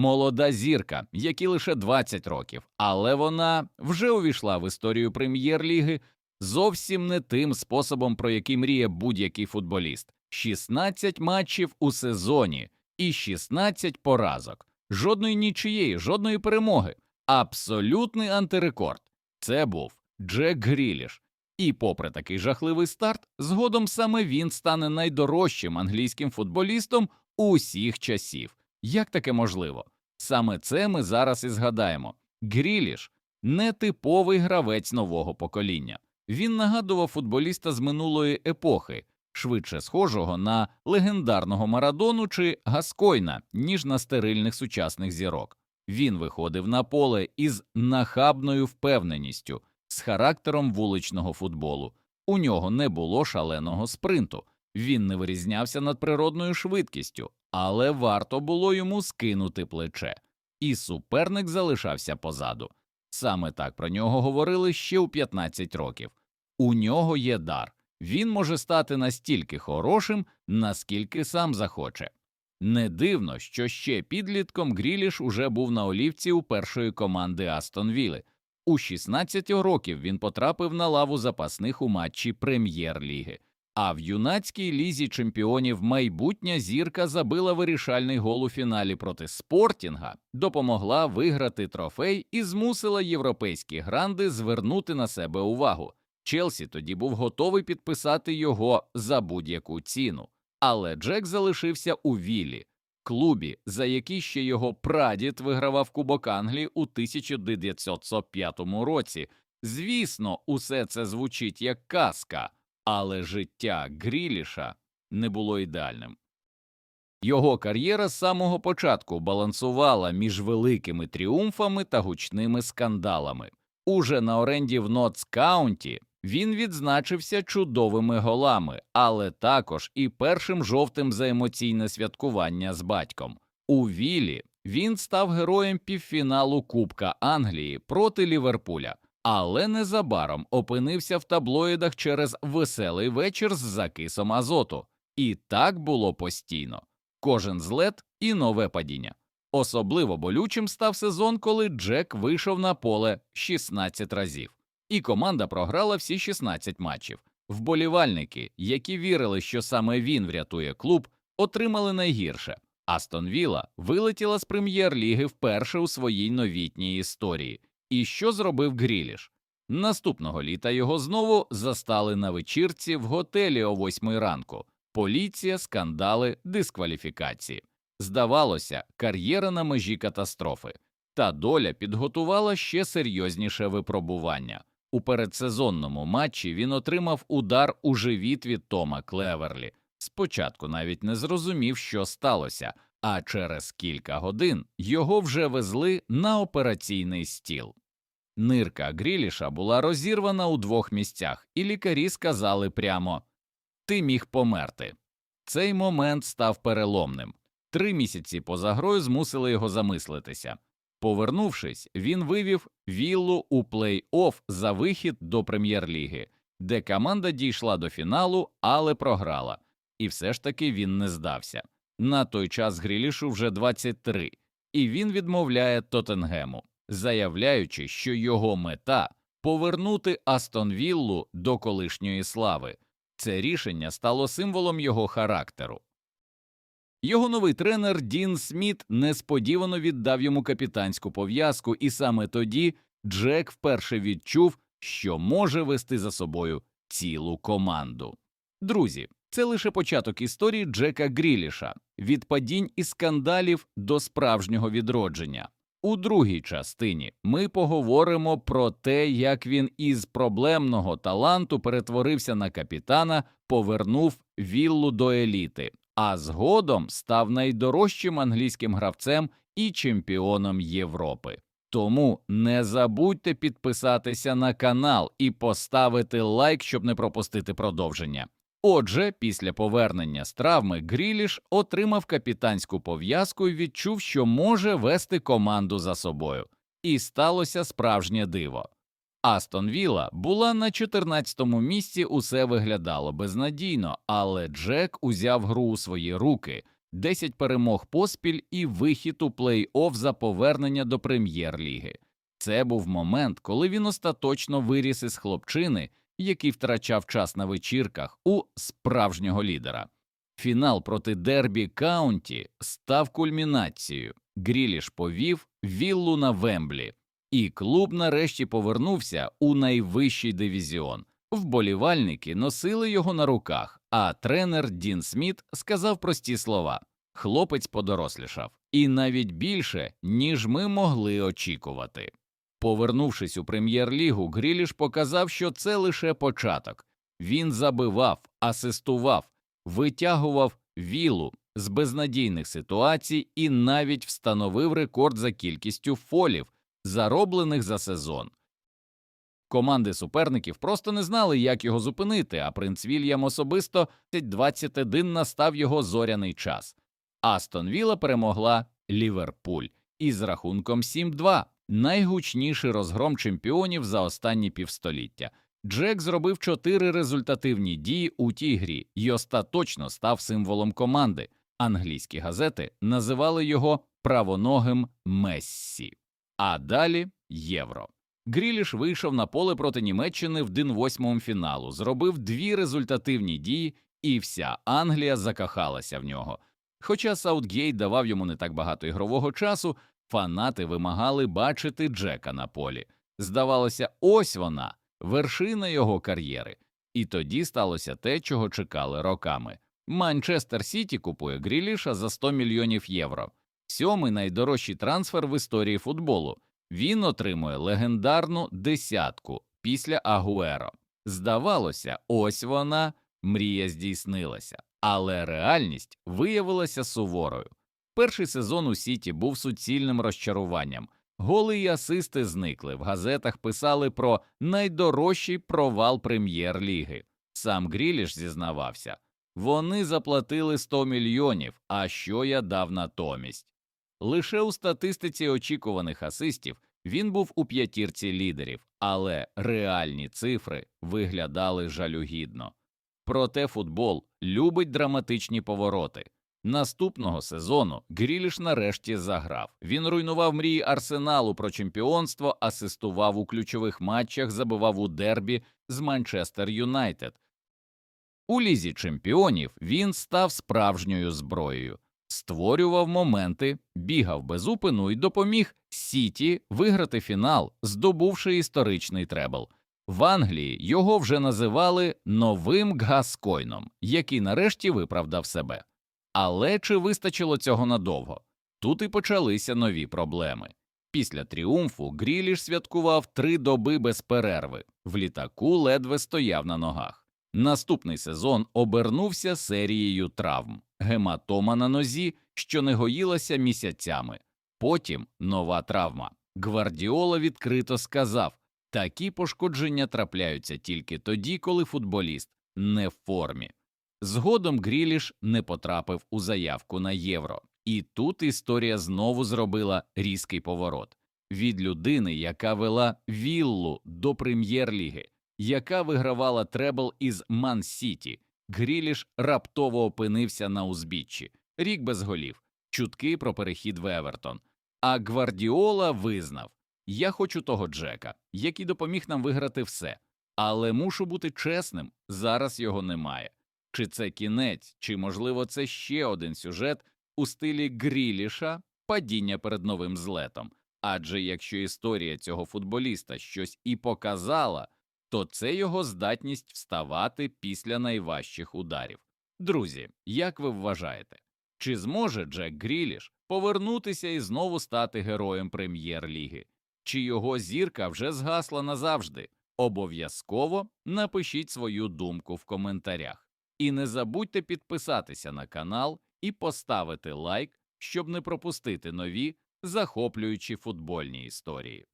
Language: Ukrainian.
молода зірка, якій лише 20 років, але вона вже увійшла в історію прем'єр-ліги зовсім не тим способом, про який мріє будь-який футболіст: 16 матчів у сезоні і 16 поразок, жодної нічиєї, жодної перемоги, абсолютний антирекорд. Це був Джек Гріліш. І, попри такий жахливий старт, згодом саме він стане найдорожчим англійським футболістом усіх часів. Як таке можливо? Саме це ми зараз і згадаємо. Гріліш нетиповий гравець нового покоління. Він нагадував футболіста з минулої епохи, швидше схожого на легендарного Марадону чи Гаскойна, ніж на стерильних сучасних зірок. Він виходив на поле із нахабною впевненістю, з характером вуличного футболу. У нього не було шаленого спринту, він не вирізнявся надприродною швидкістю, але варто було йому скинути плече, і суперник залишався позаду. Саме так про нього говорили ще у 15 років. У нього є дар, він може стати настільки хорошим, наскільки сам захоче. Не дивно, що ще підлітком Гріліш уже був на олівці у першої команди Астон Вілли. У 16 років він потрапив на лаву запасних у матчі Прем'єр-ліги. А в юнацькій лізі чемпіонів майбутня зірка забила вирішальний гол у фіналі проти Спортінга, допомогла виграти трофей і змусила європейські гранди звернути на себе увагу. Челсі тоді був готовий підписати його за будь-яку ціну, але Джек залишився у Віллі, клубі, за який ще його прадід вигравав Кубок Англії у 1905 році. Звісно, усе це звучить як казка, але життя Гріліша не було ідеальним. Його кар'єра з самого початку балансувала між великими тріумфами та гучними скандалами. Уже на оренді в Нотс Каунті він відзначився чудовими голами, але також і першим жовтим за емоційне святкування з батьком. У Вілі він став героєм півфіналу Кубка Англії проти Ліверпуля, але незабаром опинився в таблоїдах через веселий вечір з закисом азоту. І так було постійно. Кожен злет і нове падіння. Особливо болючим став сезон, коли Джек вийшов на поле 16 разів, і команда програла всі 16 матчів. Вболівальники, які вірили, що саме він врятує клуб, отримали найгірше. Астон Вілла вилетіла з прем'єр-ліги вперше у своїй новітній історії. І що зробив Гріліш? Наступного літа його знову застали на вечірці в готелі о восьмій ранку. Поліція, скандали, дискваліфікації. Здавалося, кар'єра на межі катастрофи, та доля підготувала ще серйозніше випробування. У передсезонному матчі він отримав удар у живіт від Тома Клеверлі. Спочатку навіть не зрозумів, що сталося, а через кілька годин його вже везли на операційний стіл. Нирка Гріліша була розірвана у двох місцях, і лікарі сказали прямо ти міг померти. Цей момент став переломним. Три місяці поза грою змусили його замислитися. Повернувшись, він вивів віллу у плей-офф за вихід до прем'єр-ліги, де команда дійшла до фіналу, але програла. І все ж таки він не здався. На той час Грілішу вже 23, і він відмовляє Тоттенгему, заявляючи, що його мета повернути Астон Віллу до колишньої слави. Це рішення стало символом його характеру. Його новий тренер Дін Сміт несподівано віддав йому капітанську пов'язку, і саме тоді Джек вперше відчув, що може вести за собою цілу команду. Друзі, це лише початок історії Джека Гріліша від падінь і скандалів до справжнього відродження. У другій частині ми поговоримо про те, як він із проблемного таланту перетворився на капітана, повернув віллу до еліти, а згодом став найдорожчим англійським гравцем і чемпіоном Європи. Тому не забудьте підписатися на канал і поставити лайк, щоб не пропустити продовження. Отже, після повернення з травми Гріліш отримав капітанську пов'язку і відчув, що може вести команду за собою. І сталося справжнє диво. Астон Вілла була на 14-му місці, усе виглядало безнадійно, але Джек узяв гру у свої руки. 10 перемог поспіль і вихід у плей-офф за повернення до прем'єр-ліги. Це був момент, коли він остаточно виріс із хлопчини, який втрачав час на вечірках у справжнього лідера. Фінал проти Дербі Каунті став кульмінацією. Гріліш повів віллу на Вемблі, і клуб нарешті повернувся у найвищий дивізіон. Вболівальники носили його на руках, а тренер Дін Сміт сказав прості слова: хлопець подорослішав, і навіть більше, ніж ми могли очікувати. Повернувшись у прем'єр-лігу, Гріліш показав, що це лише початок. Він забивав, асистував, витягував вілу з безнадійних ситуацій і навіть встановив рекорд за кількістю фолів, зароблених за сезон. Команди суперників просто не знали, як його зупинити, а принц Вільям особисто 21 настав його зоряний час. Астон Вілла перемогла Ліверпуль із рахунком 7-2, найгучніший розгром чемпіонів за останні півстоліття. Джек зробив чотири результативні дії у тій грі і остаточно став символом команди. Англійські газети називали його правоногим Мессі. А далі євро. Гріліш вийшов на поле проти Німеччини в дин восьмому фіналу, зробив дві результативні дії, і вся Англія закохалася в нього. Хоча Саутгейт давав йому не так багато ігрового часу, фанати вимагали бачити Джека на полі. Здавалося, ось вона, вершина його кар'єри. І тоді сталося те, чого чекали роками. Манчестер Сіті купує Гріліша за 100 мільйонів євро. Сьомий найдорожчий трансфер в історії футболу. Він отримує легендарну десятку після Агуеро. Здавалося, ось вона, мрія здійснилася, але реальність виявилася суворою. Перший сезон у Сіті був суцільним розчаруванням. Голи й асисти зникли. В газетах писали про найдорожчий провал прем'єр-ліги. Сам Гріліш зізнавався вони заплатили 100 мільйонів. А що я дав натомість? Лише у статистиці очікуваних асистів він був у п'ятірці лідерів, але реальні цифри виглядали жалюгідно. Проте футбол любить драматичні повороти. Наступного сезону Гріліш нарешті заграв. Він руйнував мрії арсеналу про чемпіонство, асистував у ключових матчах, забивав у дербі з Манчестер Юнайтед. У лізі чемпіонів він став справжньою зброєю, створював моменти, бігав без упину і допоміг Сіті виграти фінал, здобувши історичний требл. В Англії його вже називали новим Гаскойном, який нарешті виправдав себе. Але чи вистачило цього надовго? Тут і почалися нові проблеми. Після тріумфу Гріліш святкував три доби без перерви, в літаку ледве стояв на ногах. Наступний сезон обернувся серією травм, гематома на нозі, що не гоїлася місяцями. Потім нова травма. Гвардіола відкрито сказав такі пошкодження трапляються тільки тоді, коли футболіст не в формі. Згодом Гріліш не потрапив у заявку на євро, і тут історія знову зробила різкий поворот від людини, яка вела віллу до прем'єр-ліги, яка вигравала требл із Ман Сіті. Гріліш раптово опинився на узбіччі, рік без голів, чутки про перехід в Евертон. А Гвардіола визнав я хочу того Джека, який допоміг нам виграти все, але мушу бути чесним, зараз його немає. Чи це кінець, чи, можливо, це ще один сюжет у стилі Гріліша падіння перед новим злетом. Адже якщо історія цього футболіста щось і показала, то це його здатність вставати після найважчих ударів. Друзі, як ви вважаєте, чи зможе Джек Гріліш повернутися і знову стати героєм прем'єр-ліги? Чи його зірка вже згасла назавжди? Обов'язково напишіть свою думку в коментарях. І не забудьте підписатися на канал і поставити лайк, щоб не пропустити нові захоплюючі футбольні історії.